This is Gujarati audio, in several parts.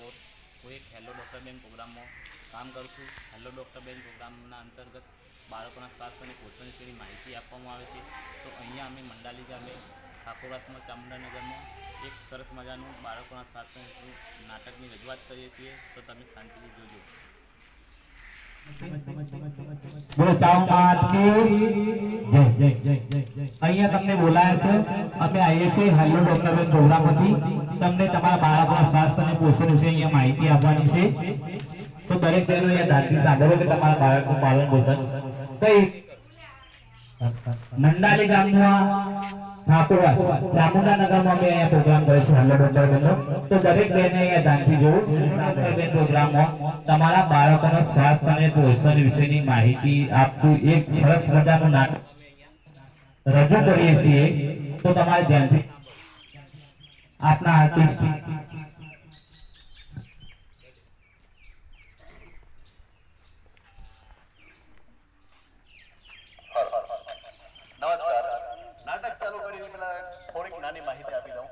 ઠાકોર હું એક હેલો ડૉક્ટર બેન પ્રોગ્રામમાં કામ કરું છું. હેલો ડૉક્ટર બેન પ્રોગ્રામના અંતર્ગત બાળકોના સ્વાસ્થ્ય અને પોષણ વિશેની માહિતી આપવામાં આવે છે. તો અહીંયા અમે મંડાલી ગામે ઠાકોરવાસમાં ચામુંડાનગરમાં એક સરસ મજાનું બાળકોના સ્વાસ્થ્ય નાટકની રજૂઆત કરીએ છીએ. તો તમે શાંતિથી જોજો. બોલો ચાવ માત કી જય જય જય જય અહીંયા તમને બોલાયા છે. અમે આવીએ છીએ હેલો, ડોક્ટર બેન તમને તમારા બાળકોના સ્વાસ્થ્ય અને પોષણ વિશે અહીંયા માહિતી આપવાની છે. તો દરેક બહેનો અહીંયા દાંતથી સાંભળો કે તમારા બાળકનું પાલન પોષણ. કઈ નંદાલી ગામમાં ઠાકોરવાસ ચામુંડાનગરમાં અમે અહીંયા પ્રોગ્રામ કરીશું હેલો ડોક્ટર બેનનો તો દરેક બહેને અહીંયા ધ્યાનથી જોવું. ડોક્ટર બેન તમારા બાળકોનો સ્વાસ્થ્ય અને પોષણ વિશેની માહિતી આપતું એક સરસ મજાનું નાટક રજૂ કરીએ છીએ. તો તમારે ધ્યાનથી આપના આર્ટિસ્ટ નમસ્કાર નાટક ચાલુ કરીને પેલા થોડીક નાની માહિતી આપી દઉં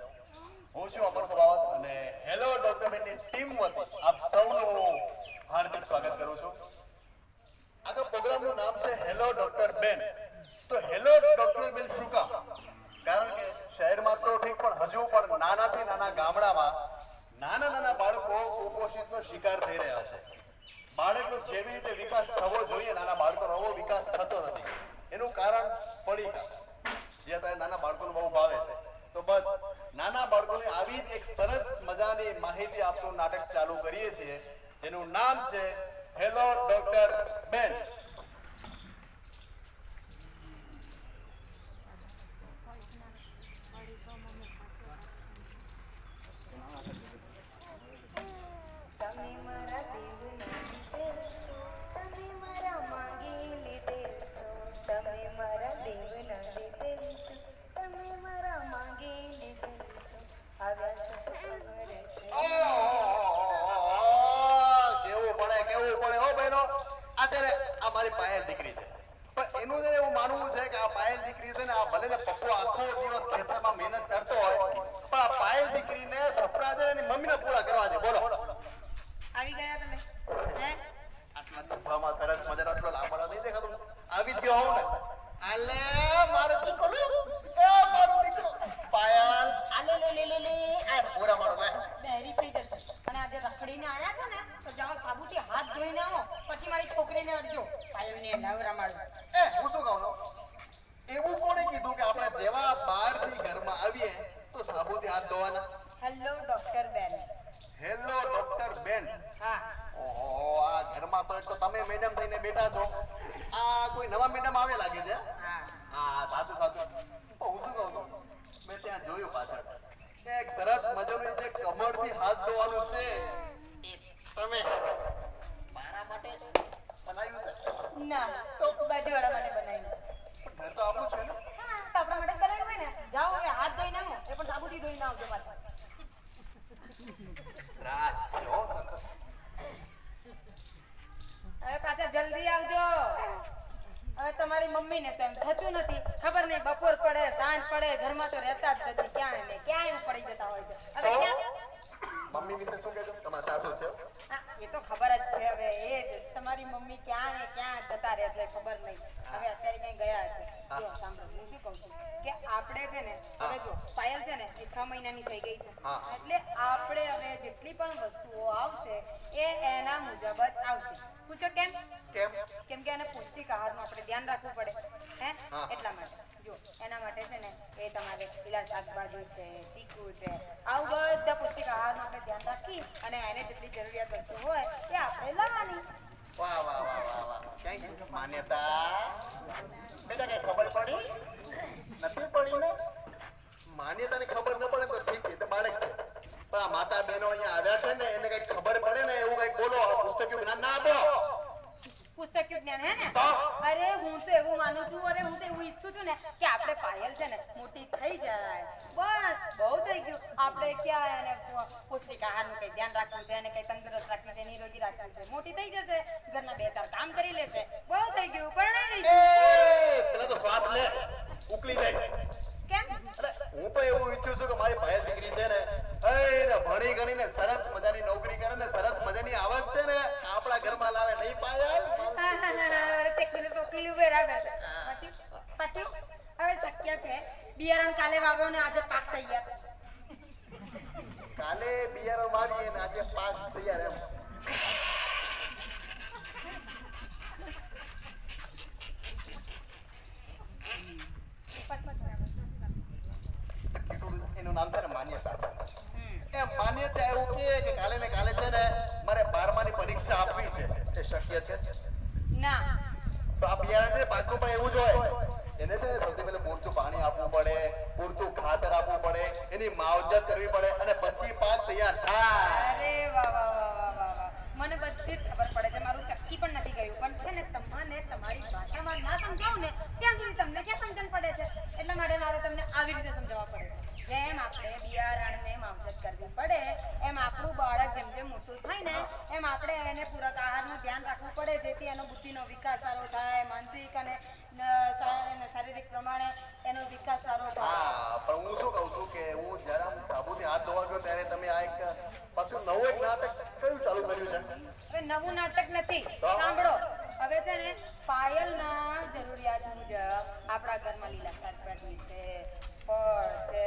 હું છું અમર કુમાવત અને હેલો ડોક્ટર બેનની ટીમ વતી આપ સૌનું હું હાર્દિક સ્વાગત કરું છું આગળ પ્રોગ્રામનું નામ છે હેલો ડોક્ટર બેન તો હેલો ડોક્ટર બેન શું કામ કારણ કે શહેરમાં તો ઠીક, પણ હજુ પણ નાનાથી નાના ગામડામાં નાના નાના બાળકો કુપોષિતનો શિકાર થઈ રહ્યા છે. બાળકનો જેવી રીતે વિકાસ થવો જોઈએ, નાના બાળકોનો એવો વિકાસ થતો નથી. એનું કારણ પડીકા. જે અત્યારે નાના બાળકોને બહુ ભાવે છે. તો બસ, નાના બાળકોને આવી જ એક સરસ મજાની માહિતી આપતું નાટક ચાલુ કરીએ છીએ, જેનું નામ છે હેલો ડોક્ટર બેન છોકરીને અડજો પાયલને નવરા મારું એ હું શું કહું એવું કોણે કીધું કે આપણે જેવા બહારથી ઘરમાં આવીએ તો સાબુથી હાથ ધોવાના? હેલો ડોક્ટર બેન હેલો ડોક્ટર બેન હા. ઓહો આ ઘરમાં તો તમે મેડમ થઈને બેઠા છો. આ કોઈ નવા મેડમ આવે લાગે છે? હા. હા સાચું સાચું. હું શું કહું છું? મેં ત્યાં જોયું પાછળ. એક સરસ મજાનું જે કમરથી હાથ ધોવાનું છે. તમે મારા માટે બનાવ્યું છે ના તો બાજુવાળા માટે બનાવ્યું મેં તો આપણું છે ને તો આપણા માટે બનાવ્યું હોય ને જાઓ હવે હાથ ધોઈને આવો એ પણ સાબુથી ધોઈને આવજો પાછા. રાજ છે હવે પાછા જલ્દી આવજો. હવે તમારી મમ્મી ને એમ થતું નથી. ખબર નહીં બપોર પડે સાંજ પડે ઘરમાં તો રહેતા જ નથી. ક્યાં ને ક્યાં એમ પડી જતા હોય છે? હવે ક્યાં મમ્મી વિશે શું કહેજો? તમારા સાસુ છે? એ તો ખબર જ છે. હવે એ જ. તમારી મમ્મી ક્યાં ને ક્યાં જતા રહે છે ખબર નહીં. હવે અત્યારે કઈ ગયા છે. જો સાંભળો હું શું કહું છું? કે આપણે છે ને હવે જો પાયલ છે ને એ 6 મહિનાની થઈ ગઈ છે. એટલે આપણે હવે જેટલી પણ વસ્તુઓ આવશે એ એના મુજબ જ આવશે. પૂછો કેમ? કેમ? કેમ કે એને પૌષ્ટિક આહારનું આપણે ધ્યાન રાખવું પડે હે. એટલા માટે. જો, એના માટે છે ને એ તમારે લીલા શાકભાજી છે, ચીકુ છે, આવું બધા પૌષ્ટિક આહાર માટે ધ્યાન રાખી અને એને જેટલી જરૂરિયાત વસ્તુ હોય એ આપણે લાવવાની. વાહ વાહ વાહ વાહ વાહ. યુ માન્યતા? બેટા, કઈ ખબર પડી? નથી પડી ને? માન્યતાની ખબર ન પડે તો ઠીક છે બાળક છે. પણ આ માતા બહેનો અહીંયા આવ્યા છે ને, એને કઈ ખબર પડે ને? એવું કઈ બોલો, આ પુસ્તક જ્ઞાન ના આપો. પુસ્તક જ્ઞાન હે ને? અરે હું તો એવું માનું છું અરે હું તો એવું ઈચ્છું છું ને કે આપણે પાયલ છે ને મોટી થઈ જાય. બસ બહુ થઈ ગયું. આપણે ક્યાં એને પૌષ્ટિક આહારનું કઈ ધ્યાન રાખવું છે એને કઈ તંદુરસ્ત રાખવું છે નિરોગી રાખવું છે? મોટી થઈ જશે. ઘરના બે ચાર કામ કરી લેશે. બહુ થઈ ગયું. પરણાઈ એ દઈશું પેલા તો શ્વાસ લે. ઉકલી જાય. કેમ? હું તો એવું ઈચ્છું છું કે મારી ભાઈ દીકરી છે ને ને ભણી ગણીને સરસ મજાની નોકરી આવક છે ને આપણા ઘરમાં લાવે નહીં પાયલ. અરે તે કિલો તો કિલો બરાબર છે. પાટ્યું? પાટ્યું? હવે શક્ય છે બિયારણ કાલે વાવ્યો ને આજે પાક તૈયાર કાલે બિયારણ વાવીએ ને આજે પાક તૈયાર એમ એનું નામ છે ને માન્યતા એ માન્યતા એવું કે કાલે ને કાલે છે ને મારે બારમાની પરીક્ષા આપવી છે એ શક્ય છે ના. તો આ બિયારણ છે ને પણ એવું જ હોય. એને છે ને સૌથી પહેલા પૂરતું પાણી આપવું પડે પૂરતું ખાતર આપવું પડે એની માવજત કરવી પડે અને પછી પાક તૈયાર થાય. અરે વાહ વાહ વાહ વાહ વાહ વાહ. મને બધી જ ખબર પડે છે મારું ચક્કી પણ નથી ગયું. પણ છે ને તમને તમારી ભાષામાં ના સમજાવું ને ત્યાં સુધી તમને ક્યાં સમજણ પડે છે? એટલા માટે મારે તમને આવી રીતે સમજાવવા પડે. છે જેમ આપણે બિયારણને માવજત કરવી પડે એમ આપણું બાળક જેમ જેમ મોટું ને એમ આપણે એને પૂરક આહારનું ધ્યાન રાખવું પડે જેથી એનો બુદ્ધિનો વિકાસ સારો થાય માનસિક અને શારીરિક પ્રમાણે એનો વિકાસ સારો થાય. પણ હું શું કહું છું કે હું આમ સાબુથી હાથ ધોવા ગયો ત્યારે તમે આ એક પાછું નવું એક નાટક કયું ચાલુ કર્યું છે? હવે નવું નાટક નથી સાંભળો. હવે છે ને પાયલના જરૂરિયાત મુજબ આપણા ઘરમાં લીલા શાકભાજી છે ફળ છે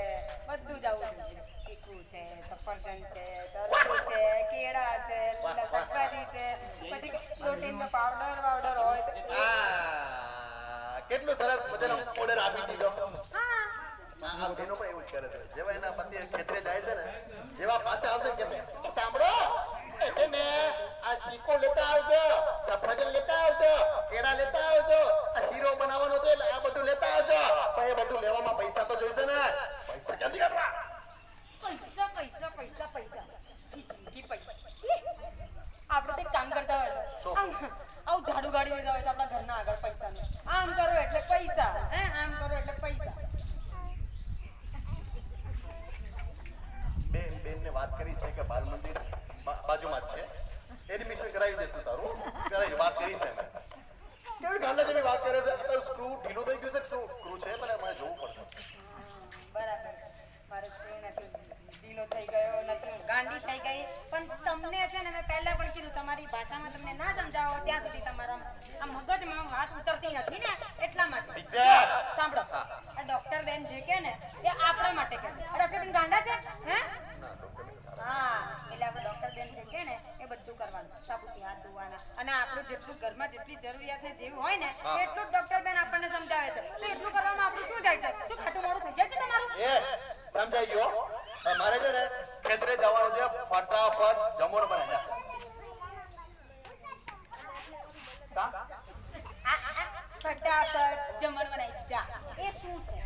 બધું જ આવું જોઈએ. છે સફરજન છે, તરબૂચ છે, કેળા છે શાકભાજી છે, પછી પ્રોટીનનો પાવડર વાવડર હોય એ- સરસ મજાનો ઓર્ડર આપી દીધો. જેવા પાછા આવશે સાંભળો. એ છે ને, આ ચીકો લેતા આવજો, સફરજન લેતા આવજો, કેળા લેતા આવજો, આ શીરો બનાવવાનો છે એટલે આ બધું લેતા આવજો. પણ એ બધું લેવામાં પૈસા તો જોઈશે ને. પૈસા ક્યાંથી પૈસા પૈસા પૈસા પૈસા જિંદગી પૈસા આપણે તો એક કામ કરતા હોય. આમ આવું ઝાડુ ગાડી લીધા હોય તો આપણા ઘરના આગળ પૈસા આમ કરો એટલે પૈસા હે? આમ કરો એટલે પૈસા. બેન બેનને વાત કરી છે કે બાલ મંદિર બાજુમાં જ છે. એડમિશન કરાવી દેશું તારું. કરાવી વાત કરી છે કેવી ગાંડા જેવી વાત કરે છે? અત્યારે સ્ક્રૂ ઢીલો થઈ ગયું છે શું સ્ક્રૂ છે મને મારે જોવું પડશે બરાબર મારે શું નથી ઢીલો થઈ ગયો નથી હું ગાંડી થઈ ગઈ પણ તમને છે ને મેં પહેલા પણ કીધું તમારી ભાષામાં તમને ના સમજાવો ત્યાં સુધી તમારા આ મગજમાં વાત ઉતરતી નથી ને એટલા માટે ઠીક છે સાંભળો આ ડોક્ટર બેન જે કે ને એ આપણા માટે કે છે. આ ડોક્ટર બેન ગાંડા છે હે હા એટલે આપણે ડોક્ટર બેન જે કે ને એ બધું કરવાનું સાબુથી હાથ ધોવાના અને આપણું જેટલું ઘરમાં જેટલી જરૂરિયાત ને જેવું હોય ને એટલું ડોક્ટર બેન આપણને સમજાવે છે. તો એટલું કરવામાં આપણું શું જાય છે? શું ખાટું મોડું થઈ જાય છે તમારું? એ સમજાઈ ગયો હવે મારે છે ને ખેતરે જવાનું છે ફટાફટ જમણ બને જા કા? આ, આ, ફટાફટ જમણ બનાવી જા. એ શું છે?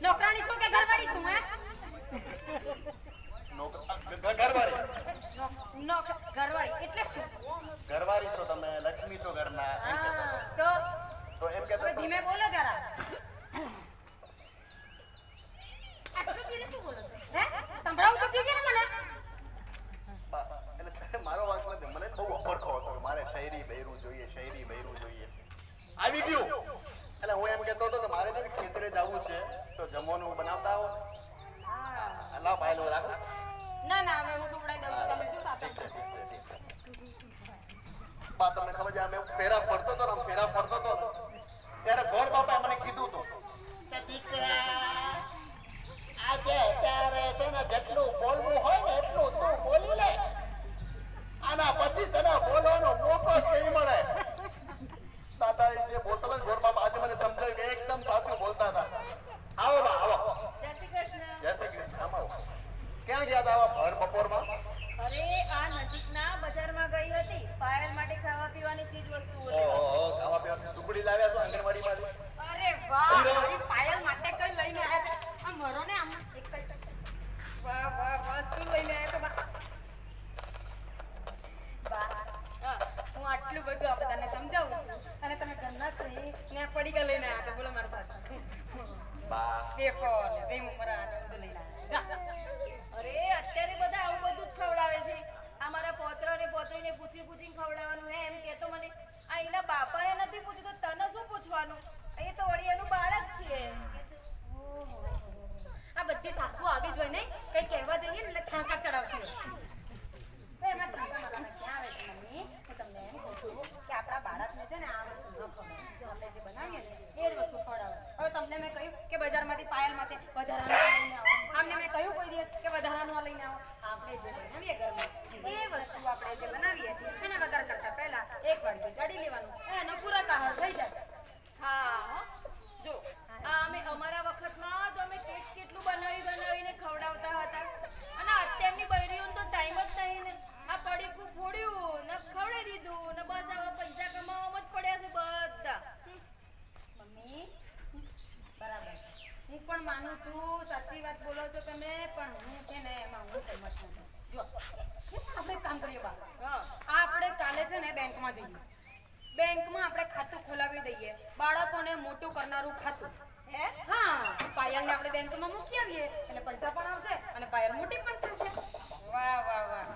નોકરાણી છો કે ઘરવાળી છું હે? ઘરવાળી. ઘરવાળી. એટલે શું? ઘરવાળી છો તમે લક્ષ્મી છો ઘરના એમ કહેતો તો તો એમ કહેતો હવે ધીમે બોલો જરા. આટલું ધીરે શું બોલો છો? હે? સંભળાવું તો જોઈએ ને મને? એટલે મારો વાંક નથી. મને બહુ અભડકો હતો મારે શહેરી બૈરું જોઈએ શહેરી બૈરું જોઈએ. આવી ગયું. એટલે હું એમ કહેતો હતો કે મારે છે ખેતરે જવું છે તો જમવાનું બનાવતા આવો. હા. લાવ પાયલો રાખો. ના ના હવે હું સુવડાવી દઉં તમે શું સાથે ઠીક છે, ઠીક છે, ઠીક છે. બા તમને ખબર છે આમ ફેરા ફરતો હતો ફેરા ફરતો હતો ત્યારે ગોળ બાપાએ મને કીધું હતું દીકરા આજે અત્યારે છે ને જેટલું બોલવું હોય ને એટલું તું બોલી લે આના પછી તને બોલવાનો મોકો જ નહીં મળે દાદાએ જે બોલતા હતા ને ગોર બાપા આજે મને સમજાવ્યું કે એકદમ સાચું બોલતા હતા આવો બા આવો જય શ્રી કૃષ્ણ જય શ્રી કૃષ્ણ આમ આવો ક્યાં ગયા હતા આવા ભર બપોરમાં અરે આ નજીકના બજારમાં ગઈ હતી પાયલ માટે ખાવા પીવાની ચીજ વસ્તુઓ ઓહો ખાવા પીવા સુગડી લાવ્યા છો આંગણવાડીમાંથી અરે વાહ મારી પાયલ માટે કઈ લઈને આવ્યા છે આ મરો ને આમ એક સાઈડ વાહ વાહ વાહ શું લઈને આવ્યા તો બા બા હા, હું આટલું બધું આ બધાને સમજાવું છું અને તમે ઘરના થઈ ને આ પડીકા લઈને આવ્યા છો બોલો મારા સાથે બા પેપર ને સેવ મરા ને બધું લઈને આવ્યા જા. અરે અત્યારે બધા આવું બધું જ ખવડાવે છે આ મારા પોત્ર ને પોત્રીને પૂછી પૂછીને ખવડાવવાનું હે એમ કહેતો મને આ એના બાપાને નથી પૂછ્યું તો તને શું પૂછવાનું એ તો વળી એનું બાળક છે આ બધી સાસુ આવી જ હોય ને કઈ કહેવા જઈએ ને એટલે છણકાર ચડાવતી હોય તો એમાં છે ને આ વસ્તુ ન ખવડાવે આપણે જે બનાવીએ ને એ જ વસ્તુ ખવડાવે હવે તમને મેં કહ્યું કે બજારમાંથી પાયલમાંથી વધારાનું લઈને આવો આમને મેં કહ્યું કોઈ દિવસ કે વધારાનું આ લઈને આવો આપણે જે બનાવીએ ઘરમાં એ વસ્તુ આપણે જે બનાવીએ એને વગર કરતા પહેલા એક વાડકી કાઢી લેવાનું એનો પૂરક આહાર થઈ જાય હા હો. જો આ અમે અમારા વખતમાં તો અમે કેટ કેટલું બનાવી બનાવીને ખવડાવતા હતા અને અત્યારની બૈરીઓને તો ટાઈમ જ નહીં ને આ પડીકું ફોડ્યું ને ખવડાવી દીધું ને બસ હવે પૈસા કમાવામાં જ પડ્યા છે બધા હમ. મમ્મી બરાબર હું પણ માનું છું સાચી વાત બોલો છો તમે પણ હું છે ને એમાં હું સમજ નથી. જો આપણે કામ કરીએ બાપા? આપણે કાલે છે ને બેંકમાં જઈએ. બેંકમાં આપણે ખાતું ખોલાવી દઈએ. બાળકોને મોટું કરનારું ખાતું. હે? હા પાયલને આપણે બેંકમાં મૂકી આવીએ. એટલે પૈસા પણ આવશે અને પાયલ મોટી પણ થશે. વાહ વાહ વાહ.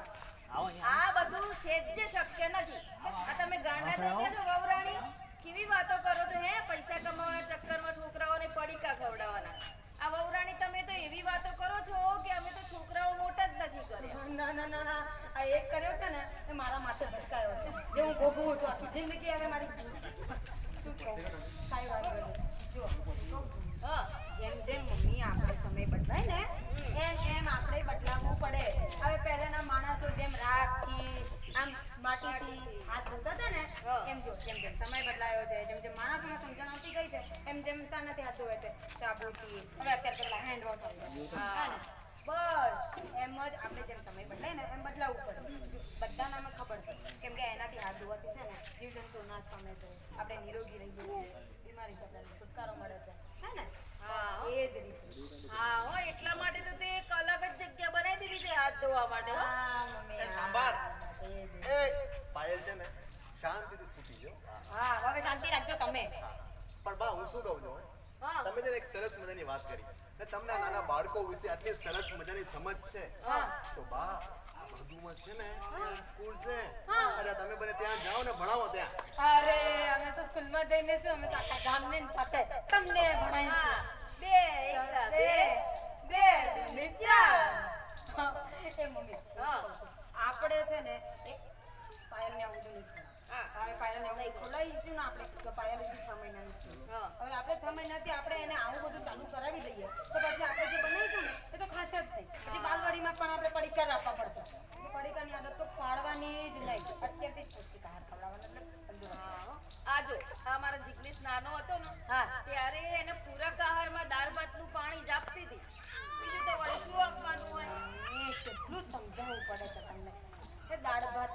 આ બધું સેજ્જે શક્ય નથી. આ તમે ગાંડા થઈ ગયા છો વવરાણી કેવી વાતો કરો છો હે? પૈસા કમાવાના ચક્કરમાં છોકરાઓને પડીકા ખવડાવવાના. વહુરાણી તમે તો એવી વાતો કરો છો કે અમે તો છોકરાઓ મોટા જ નથી કર્યા. ના ના ના ના. આ એક કર્યો છે ને, એ મારા માથે ભટકાયો છે. જે હું ભોગવું છું આખી જિંદગી હવે મારી શું કાંઈ વાંધો જો જેમ જેમ મમ્મી આપણે સમય બદલાય ને, એમ એમ આપણે બદલાવવું પડે. હવે પહેલાના માણસો જેમ રાખી, આમ માટીથી. એમ જો જેમ જેમ સમય બદલાયો છે જેમ જેમ માણસોને સમજણ આવતી ગઈ છે એમ જેમ શાનાથી હાથ ધોવે છે. સાબુથી. હવે અત્યારે પેલા હેન્ડ વોશ આવે? બસ. એમ જ આપણે જેમ સમય બદલાય ને એમ બદલાવવું પડે. બધાને અમે ખબર છે. કેમ કે એનાથી હાથ ધોવાથી છે ને જીવજંતુ નાશ પામે છે. આપણે નિરોગી રહીએ છીએ. બીમારી આપણને છુટકારો મળે છે. હે ને? હા. એ જ રીતે. હા હો એટલા માટે તો તે એક અલગ જ જગ્યા બનાવી દીધી છે હાથ ધોવા માટે હા, મમ્મી, સાંભળ. એ પાયલ છે ને શાંતિથી છૂટી જાઓ હા. હવે શાંતિ રાખજો તમે. પણ બા હું શું કહું છું? હા. તમે છે એક સરસ મજાની વાત કરી ને તમને નાના બાળકો વિશે આટલી સરસ મજાની સમજ છે. હા. તો બા આ બાજુમાં છે ને ત્યાં સ્કૂલ છે. હા. અરે તમે બને ત્યાં જાઓ ને ભણાવો ત્યાં. અરે અમે તો સ્કૂલમાં જઈને શું અમે તો આખા ગામને સાથે તમને હા. ભણાવીશું બે એકા બે બે ચાર. એ મમ્મી. આપણે છે ને એક પાયલને આવું. હવે પાયલને ખોલાવીશું ને આપણે પાયલ હજી છ મહિનાની. હવે આપણે છ મહિનાથી આપણે એને આવું બધું ચાલુ કરાવી દઈએ તો પછી આપણે જે બનાવીશું ને એ તો ખાસ જ થઈ. પછી બાલવાડીમાં પણ આપણે પડીકા આપવા પડશે. પડીકાની આદત તો પાડવાની જ નહીં. અત્યારથી જ પૌષ્ટિક આહાર ખવડાવવાનો એટલે હા. આ જો આ મારો જિગ્નેશ નાનો હતો ને હા. ત્યારે એને પૂરક આહારમાં દાળ ભાતનું પાણી જાપતી હતી. બીજું તો વળી શું આપવાનું હોય? સમજાવવું પડે છે તમને. દાળ ભાતનું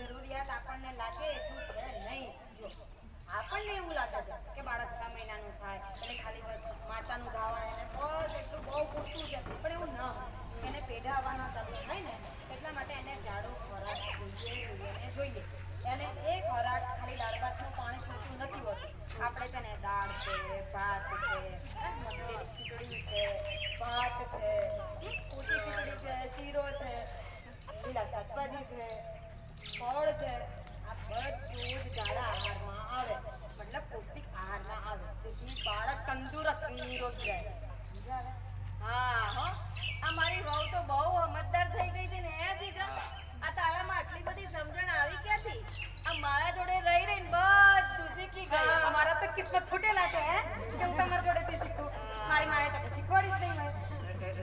જરૂરિયાત આપણને લાગે એટલું છે નહીં. જો, આપણને એવું લાગે છે કે બાળક છ મહિનાનું થાય એટલે ખાલી માતાનું ધાવણ એને બસ એટલું બહુ પૂરતું છે. પણ એવું ન એને પેઢા તત્વ થાય ને, એટલા માટે એને જાડો ખોરાક જોઈએ જોઈએ ને જોઈએ. એને એ ખોરાક ખાલી દાળ પાણી પૂરતું નથી હોતું. આપણે છે ને દાળ છે ભાત છે મગની ખીચડી છે ભાત છે ઊંચી ખીચડી છે શીરો છે લીલા શાકભાજી છે ફળ છે આ બધું જ જાડા આહારમાં આવે મતલબ પૌષ્ટિક આહારમાં આવે જેથી બાળક તંદુરસ્ત નિરોગી રહે સમજાવે? હા હો આ મારી વહુ તો બહુ સમજદાર થઈ ગઈ છે ને હે દીકરા આ તારામાં આટલી બધી સમજણ આવી ક્યાંથી આ મારા જોડે રહી રહીને બધું શીખી ગઈ હા, મારા તો કિસ્મત ફૂટેલા છે હે કે હું તમારા જોડેથી શીખું મારી માએ તો કઈ શીખવાડી જ નહીં મને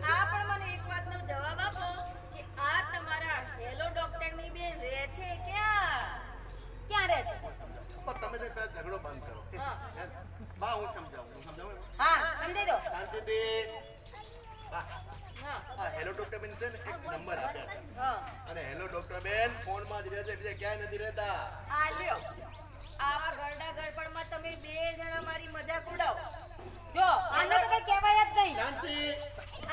આ પણ મને એક વાતનો જવાબ આપો કે આ તમારા હેલો ડોક્ટરની બેન રહે છે ક્યાં ક્યાં રહે છે પણ તમે તો પેલા ઝઘડો બંધ કરો હા. હે? બા હું સમજાવું હું સમજાવું હા સમજાઈ દો શાંતિથી બા હા આ હેલો ડોક્ટર બેન છે ને હા અને હેલો ડોક્ટર બેન. ફોનમાં જ રહે છે બીજે ક્યાંય નથી રહેતા. આ લ્યો. આવા ગરડા ગરબડમાં તમે બે જણા મારી મજાક ઉડાવો. જો આને તો કઈ કહેવાય જ નહીં. શાંતિ.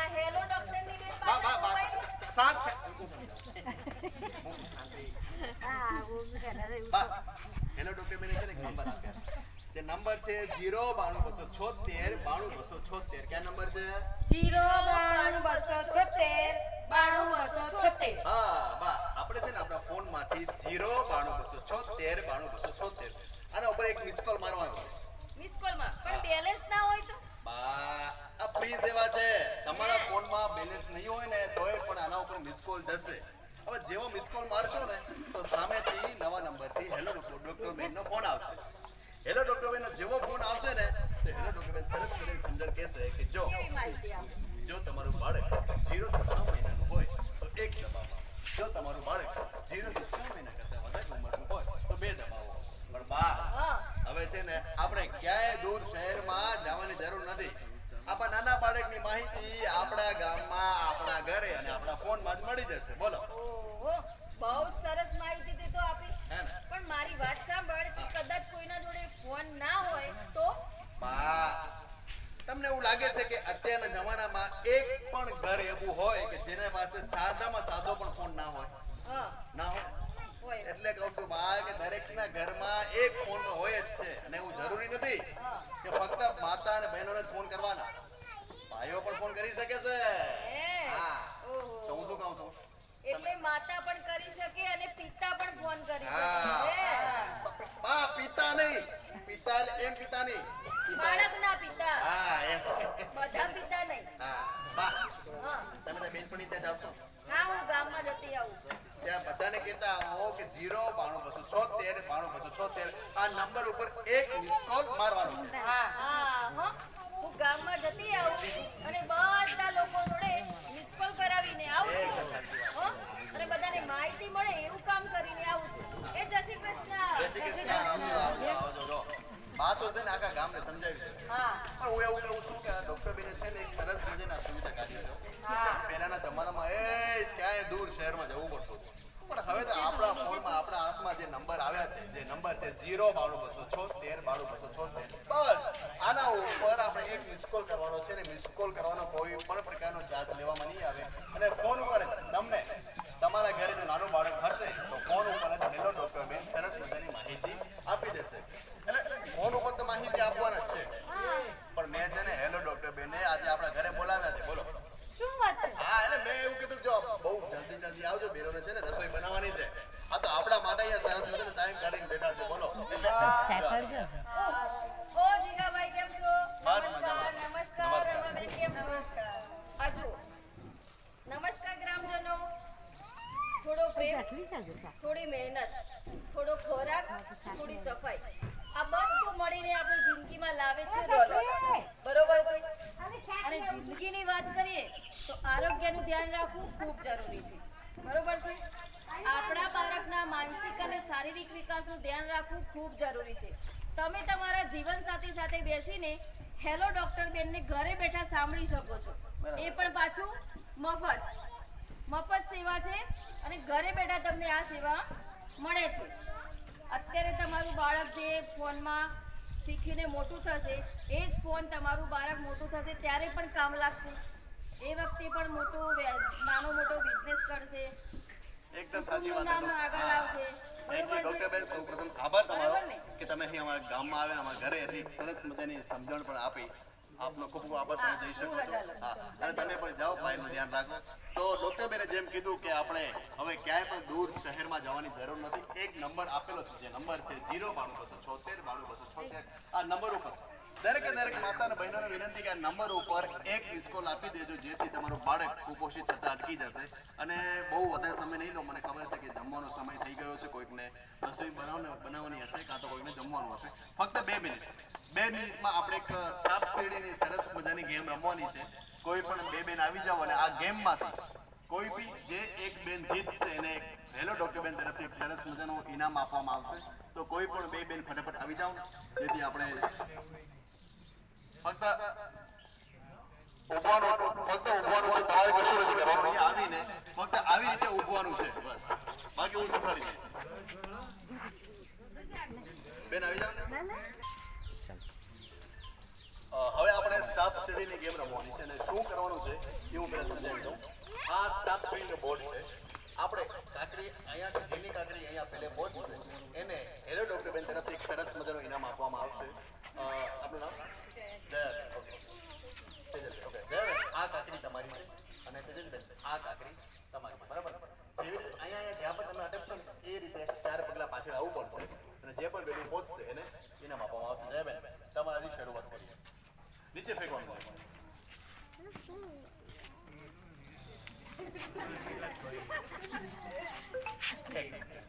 આ હેલો ડોક્ટરની બેન બા બા બા શાંત શાંતિ બા હેલો ડોક્ટર બેન છે ને નંબર આપ્યા. તે નંબર છે જીરો બાણું બસો છોતેર બાણું બસો છોતેર. ક્યાં નંબર છે? જીરો બાણું બસો છોતેર બાણું બસો છોતેર. હા વાહ. આપણે છે ને આપણા ફોનમાંથી જીરો બાણું બસો છોતેર બાણું બસો છોતેર. આના ઉપર એક મિસ કોલ મારવાનો છે. મિસ કોલમાં. પણ બેલેન્સ ના હોય તો? બા આ ફ્રી સેવા છે. તમારા ફોનમાં બેલેન્સ નહીં હોય ને તોય પણ આના ઉપર મિસ કોલ જશે હવે જેવો મિસ કોલ મારશો ને તો સામેથી નવા નંબરથી હેલો ડોક્ટર બેનનો ફોન આવશે હેલો ડોક્ટર બેનનો જેવો ફોન આવશે ને તો હેલો ડોક્ટર બેન તરત કરીને સમજણ કહેશે કે જો કેવી માહિતી આપી જો તમારું બાળક જીરો થી છ મહિનાનું હોય તો એક દબાવો જો તમારું બાળક જીરો થી છ મહિના કરતા વધારે ઉંમરનું હોય તો બે દબાવો પણ બા હા હવે છે ને આપણે ક્યાંય દૂર શહેરમાં જવાની જરૂર નથી આપણા નાના બાળકની માહિતી આપણા ગામમાં આપણા ઘરે અને આપણા ફોનમાં જ મળી જશે બોલો ઓહો બહુ સરસ માહિતી તે તો આપી હે ને પણ મારી વાત સાંભળ કે કદાચ કોઈના જોડે ફોન ના હોય તો બા તમને એવું લાગે છે કે અત્યારના જમાનામાં એક પણ ઘર એવું હોય કે જેના પાસે સાદામાં સાદો પણ ફોન ના હોય હા ના હોય હોય એટલે કહું છું બા કે દરેકના ઘરમાં એક ફોન તો હોય જ છે. અને એવું જરૂરી નથી કે ફક્ત માતા અને બહેનોને જ ફોન કરવાના. ભાઈઓ પણ ફોન કરી શકે છે. હા. તો હું શું કહું છું? એટલે માતા પણ કરી શકે અને પિતા પણ ફોન કરી શકે. બા પિતા નહીં. પિતા એમ પિતા નહીં. બાળકના પિતા. હા એમ. બધા પિતા નહીં. હા. બા. તમે ત્યાં બેનપણી ત્યાં જાવ છો હા હું ગામમાં જતી આવું. ત્યાં બધાને કહેતા હો કે જીરો બાણું બસો છોતેર બાણું બસો છોતેર. આ નંબર ઉપર એક મિસકોલ મારવાનો છે. હા. હું ગામમાં જતી આવું અને બધા લોકો જોડે મિસકોલ કરાવીને આવું અને બધાને માહિતી મળે એવું કામ કરીને તો છે ને આખા ગામને સમજાવી છે પણ હું એવું કહું છું કે આ ડોક્ટર બેને છે ને એક સરસ મજાની સુવિધા કાઢી છે. પહેલાના જમાનામાં એ ક્યાંય દૂર શહેરમાં જવું પડતું પણ હવે તો આપણા ફોનમાં આપણા હાથમાં જે નંબર આવ્યા છે જે નંબર છે જીરો બાણું બસો છોતેર બાણું બસો છોતેર. બસ. આના ઉપર આપણે એક મિસ કોલ કરવાનો છે ને મિસ કોલ કરવાનો કોઈ પણ પ્રકારનો ચાર્જ લેવામાં નહીં આવે. અને ફોન ઉપર તમને તમારા ઘરે જો નાનું બાળક હશે તો ફોન ઉપર જ હેલો ડોક્ટર બેન સરસ મજાની માહિતી આપી દેશે એટલે ફોન ઉપર તો માહિતી આપવાના જ છે પણ મેં છે ને હેલો ડોક્ટર બેને આજે આપણા ઘરે બોલાવ્યા છે બોલો શું વાત છે હા એટલે મેં એવું કીધું કે જો બહુ જલ્દી જલ્દી આવજો બેરોને છે ને રસોઈ બનાવવાની છે આ તો આપણા માટે અહીંયા સરસ મજાનો ટાઈમ કાઢીને કેમ નમસ્કાર નમસ્કાર. રમાબેન નમસ્કાર ગ્રામજનો થોડો પ્રેમ થોડી મહેનત થોડો ખોરાક થોડી સફાઈ આ બધું મળીને આપણે જિંદગીમાં લાવે છે રોનક બરોબર છે અને જિંદગીની વાત કરીએ તો આરોગ્યનું ધ્યાન રાખવું ખૂબ જરૂરી છે બરોબર છે આપણા બાળકના માનસિક અને શારીરિક વિકાસનું ધ્યાન રાખવું ખૂબ જરૂરી છે. તમે તમારા જીવનસાથી સાથે બેસીને હેલો ડોક્ટર બેનને ઘરે બેઠા સાંભળી શકો છો. એ પણ પાછું મફત. મફત સેવા છે અને ઘરે બેઠા તમને આ સેવા મળે છે. અત્યારે તમારું બાળક જે ફોનમાં શીખીને મોટું થશે એ જ ફોન તમારું બાળક મોટું થશે ત્યારે પણ કામ લાગશે. એ વખતે પણ મોટો નાનો મોટો બિઝનેસ કરશે. એકદમ સાચી વાત સૌપ્રથમ આભાર તમારો કે તમે અહીં અમારા ગામમાં આવ્યા અમારા ઘરે એટલી સરસ મજાની સમજણ પણ આપી. આપનો ખૂબ ખૂબ આભાર તમે જઈ શકો છો. હા અને તમે પણ જાઓ ભાઈનું ધ્યાન રાખો. તો ડોક્ટર બેને જેમ કીધું કે આપણે હવે ક્યાંય પણ દૂર શહેરમાં જવાની જરૂર નથી એક નંબર આપેલો છે જે નંબર છે જીરો બાણું બસો છોતેર બાણું બસો છોતેર. આ નંબર ઉપર દરેકે દરેક માતા અને બહેનોને વિનંતી કે નંબર ઉપર એક મિસ કોલ આપી દેજો, જેથી તમારું બાળક કુપોષિત થતા અટકી જશે. અને બહુ વધારે સમય નહીં લો, મને ખબર છે કે જમવાનો સમય થઈ ગયો છે, કોઈકને રસોઈ બનાવને, બનાવવાની હશે કાં તો કોઈને જમવાનું હશે. ફક્ત બે મિનિટ બે મિનિટમાં આપણે એક સાપ સીડીની સરસ મજાની ગેમ રમવાની છે. કોઈ પણ બે બેન આવી જાવ અને આ ગેમમાંથી કોઈ બી જે એક બેન જીતશે, એને હેલો ડોક્ટર બેન તરફથી એક સરસ મજાનું ઇનામ આપવામાં આવશે. તો કોઈ પણ બે બેન ફટાફટ આવી જાઓ, જેથી આપણે ફક્ત ઊભવાનું ફક્ત ઊભવાનું છે તમારે કશું નથી કરવાનું. અહીંયા આવીને ફક્ત આવી રીતે ઊભવાનું છે બસ. બાકી હું શીખવાડી દઈશ બેન આવી હવે આપણે સાપ સીડીની ગેમ રમવાની છે અને શું કરવાનું છે એ હું પહેલા સમજાવી દઉં. આ સાપ સીડીનો બોર્ડ છે. આપણે કાકડી અહીંયા જેની કાકરી અહીંયા પેલે બોર્ડ છે. એને હેલો ડોક્ટર બેન તરફથી એક સરસ મજાનું ઇનામ આપવામાં આવશે. આપણું નામ? દસ ઓકે ઓકે દસ આ કાકરી તમારી છે અને આ કાકરી તમારી બરાબર જેવી રીતે અહીંયા જ્યાં પણ તમે એ રીતે ચાર પગલા પાછળ આવવું પડશે અને જે પણ વેલ્યુ પહોંચશે એને ઇનામ આપવામાં આવશે જયબેન તમારાથી શરૂઆત કરીએ નીચે ફેંકવાનું Thank you.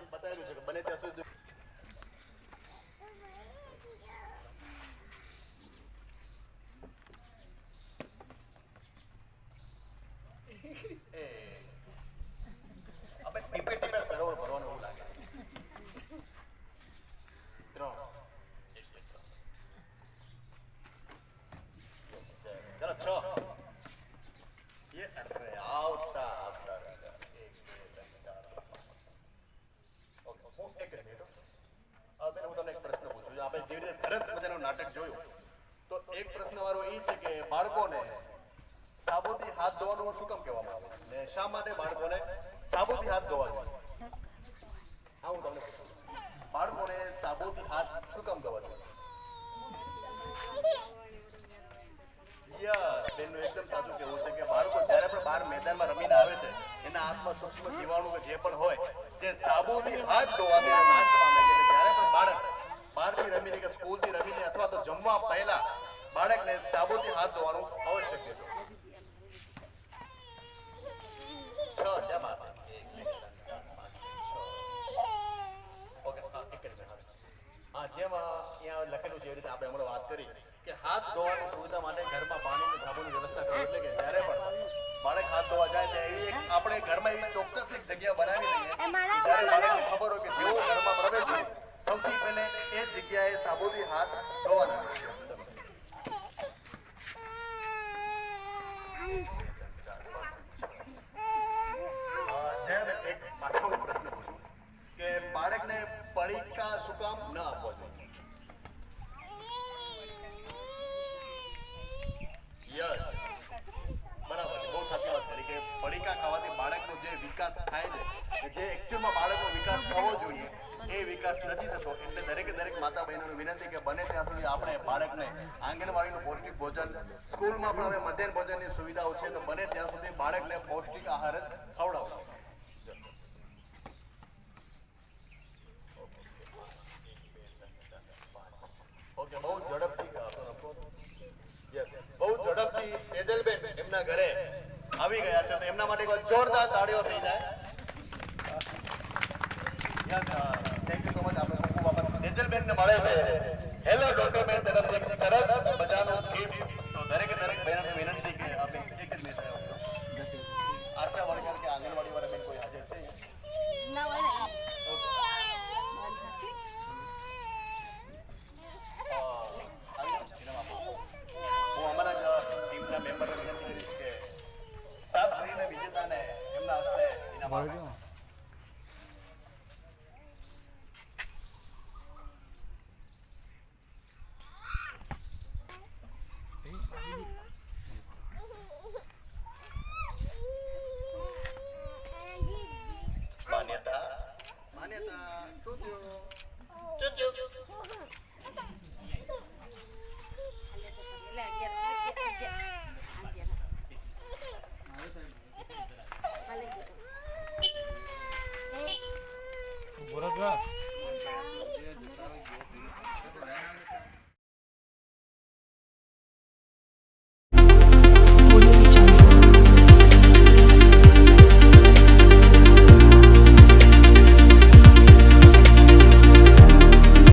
છે બતાવેલું છે કે બને ત્યાં સુધી એ હાથ ધોવાથી નાશ પામે છે. જ્યારે પણ બાળક બહારથી રમીને કે સ્કૂલથી રમીને અથવા તો જમવા પહેલા બાળકને સાબુથી હાથ ધોવાનું താടി പറഞ്ഞു